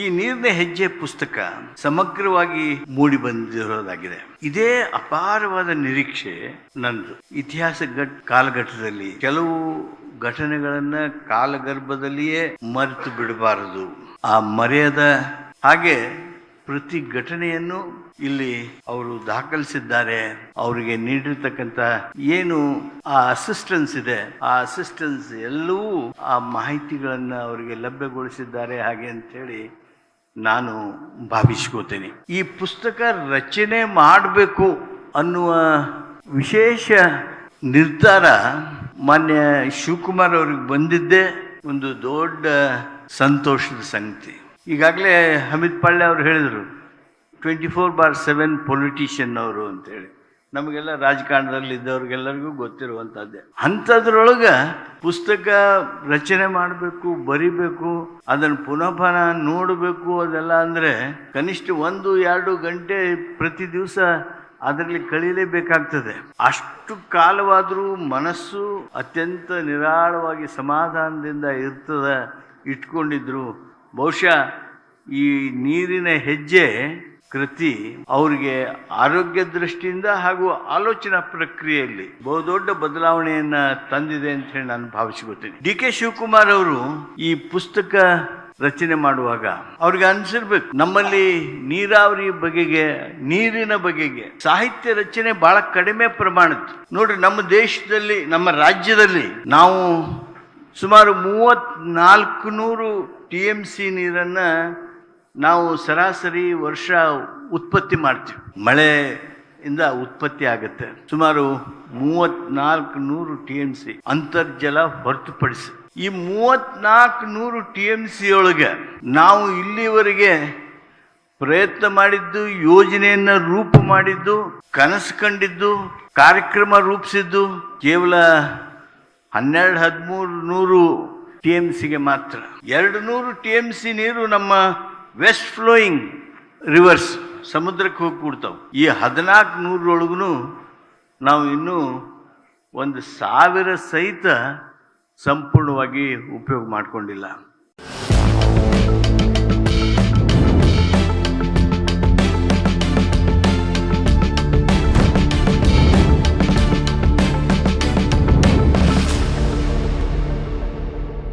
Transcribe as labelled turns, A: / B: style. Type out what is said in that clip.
A: ಈ ನೀರಿನ ಹೆಜ್ಜೆ ಪುಸ್ತಕ ಸಮಗ್ರವಾಗಿ ಮೂಡಿ ಬಂದಿರೋದಾಗಿದೆ. ಇದೇ ಅಪಾರವಾದ ನಿರೀಕ್ಷೆ ನಂದು. ಇತಿಹಾಸ ಘಟ್ ಕಾಲಘಟ್ಟದಲ್ಲಿ ಕೆಲವು ಘಟನೆಗಳನ್ನ ಕಾಲಗರ್ಭದಲ್ಲಿಯೇ ಮರೆತು ಬಿಡಬಾರದು. ಆ ಮರೆಯದ ಹಾಗೆ ಪ್ರತಿ ಘಟನೆಯನ್ನು ಇಲ್ಲಿ ಅವರು ದಾಖಲಿಸಿದ್ದಾರೆ. ಅವರಿಗೆ ನೀಡಿರ್ತಕ್ಕಂಥ ಏನು ಆ ಅಸಿಸ್ಟೆನ್ಸ್ ಇದೆ, ಆ ಅಸಿಸ್ಟೆನ್ಸ್ ಎಲ್ಲವೂ ಆ ಮಾಹಿತಿಗಳನ್ನ ಅವರಿಗೆ ಲಭ್ಯಗೊಳಿಸಿದ್ದಾರೆ ಹಾಗೆ ಅಂತೇಳಿ ನಾನು ಭಾವಿಸ್ಕೋತೇನೆ. ಈ ಪುಸ್ತಕ ರಚನೆ ಮಾಡಬೇಕು ಅನ್ನುವ ವಿಶೇಷ ನಿರ್ಧಾರ ಮಾನ್ಯ ಶಿವಕುಮಾರ್ ಅವ್ರಿಗೆ ಬಂದಿದ್ದೇ ಒಂದು ದೊಡ್ಡ ಸಂತೋಷದ ಸಂಗತಿ. ಈಗಾಗಲೇ ಹಮೀದ್ ಪಾಳ್ಯ ಅವರು ಹೇಳಿದರು twenty four bar seven politician ಅವರು ಅಂತೇಳಿ ನಮಗೆಲ್ಲ ರಾಜಕಾರಣದಲ್ಲಿ ಇದ್ದವ್ರಿಗೆಲ್ಲರಿಗೂ ಗೊತ್ತಿರುವಂಥದ್ದೇ ಅಂಥದ್ರೊಳಗೆ ಪುಸ್ತಕ ರಚನೆ ಮಾಡಬೇಕು, ಬರಿಬೇಕು, ಅದನ್ನು ಪುನಃ ಪುನಃ ನೋಡಬೇಕು ಅದೆಲ್ಲ ಅಂದರೆ ಕನಿಷ್ಠ ಒಂದು, ಎರಡು ಗಂಟೆ ಪ್ರತಿ ದಿವಸ ಅದರಲ್ಲಿ ಕಳೀಲೇಬೇಕಾಗ್ತದೆ. ಅಷ್ಟು ಕಾಲವಾದರೂ ಮನಸ್ಸು ಅತ್ಯಂತ ನಿರಾಳವಾಗಿ ಸಮಾಧಾನದಿಂದ ಇರ್ತದೆ, ಇಟ್ಕೊಂಡಿದ್ರು. ಬಹುಶಃ ಈ ನೀರಿನ ಹೆಜ್ಜೆ ಕೃತಿ ಅವರಿಗೆ ಆರೋಗ್ಯ ದೃಷ್ಟಿಯಿಂದ ಹಾಗೂ ಆಲೋಚನಾ ಪ್ರಕ್ರಿಯೆಯಲ್ಲಿ ಬಹುದೊಡ್ಡ ಬದಲಾವಣೆಯನ್ನ ತಂದಿದೆ ಅಂತ ಹೇಳಿ ನಾನು ಭಾವಿಸಿಕೊಳ್ತೀನಿ. ಡಿ ಕೆ ಶಿವಕುಮಾರ್ ಅವರು ಈ ಪುಸ್ತಕ ರಚನೆ ಮಾಡುವಾಗ ಅವ್ರಿಗೆ ಅನ್ಸಿರ್ಬೇಕು, ನಮ್ಮಲ್ಲಿ ನೀರಾವರಿ ಬಗೆಗೆ, ನೀರಿನ ಬಗೆಗೆ ಸಾಹಿತ್ಯ ರಚನೆ ಬಹಳ ಕಡಿಮೆ ಪ್ರಮಾಣದ ನೋಡ್ರಿ, ನಮ್ಮ ದೇಶದಲ್ಲಿ, ನಮ್ಮ ರಾಜ್ಯದಲ್ಲಿ ನಾವು ಸುಮಾರು ಮೂವತ್ನಾಲ್ಕು ನೂರು ಟಿ ಎಂ ಸಿ ನೀರನ್ನ ನಾವು ಸರಾಸರಿ ವರ್ಷ ಉತ್ಪತ್ತಿ ಮಾಡ್ತೀವಿ. ಮಳೆಯಿಂದ ಉತ್ಪತ್ತಿ ಆಗುತ್ತೆ. ಸುಮಾರು ಮೂವತ್ನಾಲ್ಕು ನೂರು ಟಿ ಎಂ ಸಿ ಅಂತರ್ಜಲ ಹೊರತುಪಡಿಸಿ. ಈ ಮೂವತ್ನಾಲ್ಕು ನೂರು ಟಿ ಎಂ ಸಿ ಒಳಗೆ ನಾವು ಇಲ್ಲಿವರೆಗೆ ಪ್ರಯತ್ನ ಮಾಡಿದ್ದು, ಯೋಜನೆಯನ್ನ ರೂಪು ಮಾಡಿದ್ದು, ಕನಸು ಕಂಡಿದ್ದು, ಕಾರ್ಯಕ್ರಮ ರೂಪಿಸಿದ್ದು ಕೇವಲ ಹನ್ನೆರಡು, ಹದಿಮೂರು ನೂರು ಟಿ ಎಂ ಸಿಗೆ ಮಾತ್ರ. ಎರಡು ನೂರು ಟಿ ಎಂ ಸಿ ನೀರು ನಮ್ಮ ವೆಸ್ಟ್ ಫ್ಲೋಯಿಂಗ್ ರಿವರ್ಸ್ ಸಮುದ್ರಕ್ಕೆ ಹೋಗಿ ಕೂಡ್ತಾವೆ ಈ ಹದಿನಾಲ್ಕು ನೂರೊಳಗೂ ನಾವು ಇನ್ನೂ ಒಂದು ಸಾವಿರ ಸಹಿತ ಸಂಪೂರ್ಣವಾಗಿ ಉಪಯೋಗ ಮಾಡಿಕೊಂಡಿಲ್ಲ.